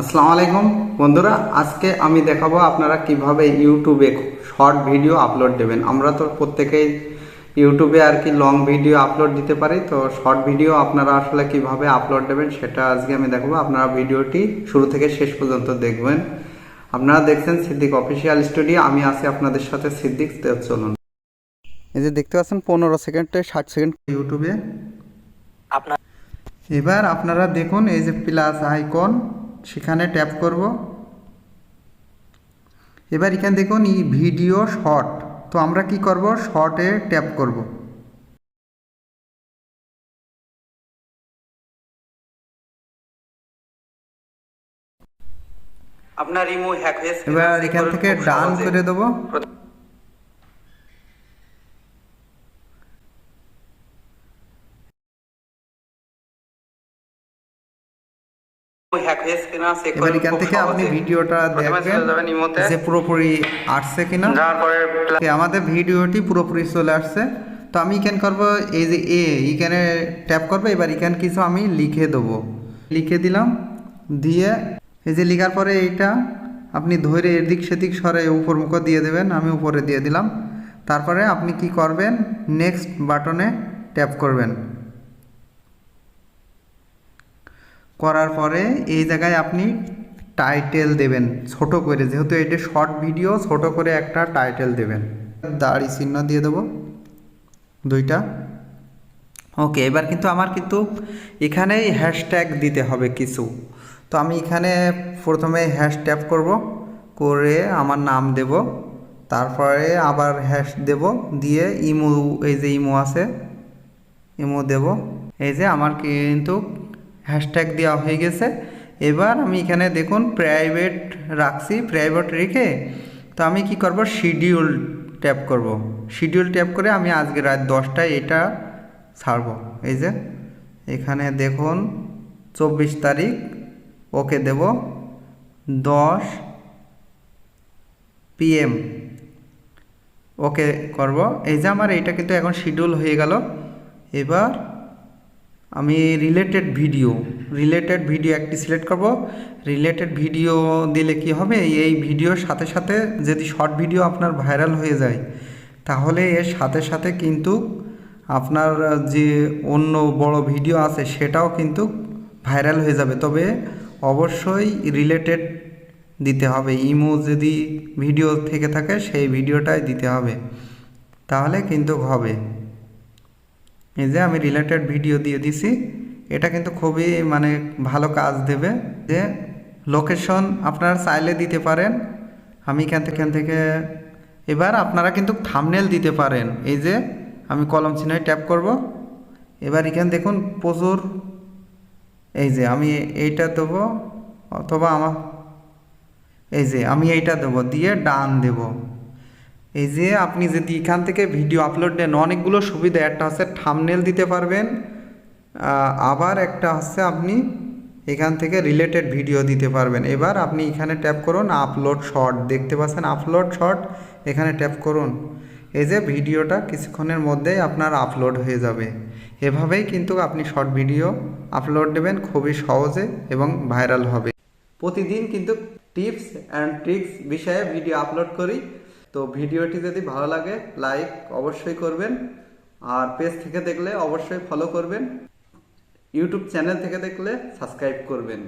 আসসালামু আলাইকুম। বন্ধুরা আজকে আমি দেখাবো আপনারা কীভাবে ইউটিউবে শর্ট ভিডিও আপলোড দেবেন। আমরা তো প্রত্যেকেই ইউটিউবে আর কি লং ভিডিও আপলোড দিতে পারি তো শর্ট ভিডিও আপনারা আসলে কীভাবে আপলোড দেবেন সেটা আজকে আমি দেখাবো। আপনারা ভিডিওটি শুরু থেকে শেষ পর্যন্ত দেখবেন। আপনারা দেখছেন সিদ্দিক অফিসিয়াল স্টুডিও আমি আছি আপনাদের সাথে সিদ্দিক। চলুন। এই যে দেখতে পাচ্ছেন পনেরো সেকেন্ডে ষাট সেকেন্ড ইউটিউবে। আপনার এবার আপনারা দেখুন এই যে প্লাস আইকন সেখানে ট্যাপ করব। এবার এখানে দেখুন ই ভিডিও শর্ট তো আমরা কি করব? শর্টে ট্যাপ করব। আপনার ইমো হ্যাক হয়েছে এবার এখান থেকে ডান করে দেবো হ্যাক হয়েছে কিনা চেক এবার এখান থেকে আপনি ভিডিওটা দেখবেন যে পুরোপুরি আসছে কিনা। আমাদের ভিডিওটি পুরোপুরি চলে আসছে। তো আমি এখানে করব এই যে এ এখানে ট্যাপ করব এবার এখানে কিছু আমি লিখে দেবো। লিখে দিলাম দিয়ে এই যে লেখার পরে এইটা আপনি ধরে এদিক সেদিক সরে উপর মুখ দিয়ে দেবেন আমি উপরে দিয়ে দিলাম। তারপরে আপনি কি করবেন নেক্সট বাটনে ট্যাপ করবেন। করার পরে এই জায়গায় আপনি টাইটেল দেবেন, ছোট করে। যেহেতু এটা শর্ট ভিডিও ছোট করে একটা টাইটেল দেবেন। দাড়ি চিহ্ন দিয়ে দেবো, দুইটা। ওকে, এবার কিন্তু আমার কিন্তু এখানেই হ্যাশট্যাগ দিতে হবে কিছু। তো আমি এখানে প্রথমে হ্যাশ ট্যাপ করব, করে আমার নাম দেব, তারপরে আবার হ্যাশ দেব, দিয়ে ইমো এই যে ইমো আছে ইমো দেব। এই যে আমার কিন্তু হ্যাশট্যাগ দেওয়া হয়ে গেছে। এবার আমি এখানে দেখুন প্রাইভেট রাখছি। প্রাইভেট রেখে তো আমি কি করব? শিডিউল ট্যাপ করব। শিডিউল ট্যাপ করে আমি আজকে রাত দশটায় এটা ছাড়ব। এই যে, এখানে দেখুন চব্বিশ তারিখ, ওকে দেব দশ পিএম ওকে করব। এই যে আমার এইটা কিন্তু এখন শিডিউল হয়ে গেল। এবার আমি রিলেটেড ভিডিও রিলেটেড ভিডিও একটি সিলেক্ট করব। রিলেটেড ভিডিও দিলে কি হবে? এই ভিডিওর সাথে সাথে যদি শর্ট ভিডিও আপনার ভাইরাল হয়ে যায়, তাহলে এর সাথে সাথে কিন্তু আপনার যে অন্য বড় ভিডিও আছে, সেটাও কিন্তু ভাইরাল হয়ে যাবে। তবে অবশ্যই রিলেটেড দিতে হবে। ইমো যদি ভিডিও থেকে থাকে, সেই ভিডিওটাই দিতে হবে। তাহলে কিন্তু হবে। এই যে আমি রিলেটেড ভিডিও দিয়ে দিছি, এটা কিন্তু খুবই মানে ভালো কাজ দেবে যে লোকেশন আপনারা চাইলে দিতে পারেন। আমি এখান থেকে থেকে, এবার আপনারা কিন্তু থামনেল দিতে পারেন। এই যে আমি কলম চিহ্নে ট্যাপ করব। এবার এখানে দেখুন প্রচুর, এই যে আমি এইটা দেবো অথবা আমার, এই যে আমি এইটা দেবো দিয়ে ডান দেবো। এই যে আপনি যদি এখান থেকে ভিডিও আপলোড দেন, অনেকগুলো সুবিধা। একটা হচ্ছে থামনেল দিতে পারবেন আবার একটা হচ্ছে আপনি এখান থেকে রিলেটেড ভিডিও দিতে পারবেন। এবার আপনি এখানে ট্যাপ করুন আপলোড শর্ট দেখতে পাচ্ছেন আপলোড শর্ট এখানে ট্যাপ করুন। এই যে ভিডিওটা কিছুক্ষণের মধ্যেই আপনার আপলোড হয়ে যাবে। এভাবেই কিন্তু আপনি শর্ট ভিডিও আপলোড দেবেন, খুবই সহজে এবং ভাইরাল হবে। প্রতিদিন কিন্তু টিপস অ্যান্ড ট্রিক্স বিষয়ে ভিডিও আপলোড করি। তো ভিডিওটি যদি ভালো লাগে লাইক অবশ্যই করবেন। আর পেজ থেকে দেখলে অবশ্যই ফলো করবেন। ইউটিউব চ্যানেল থেকে দেখলে সাবস্ক্রাইব করবেন।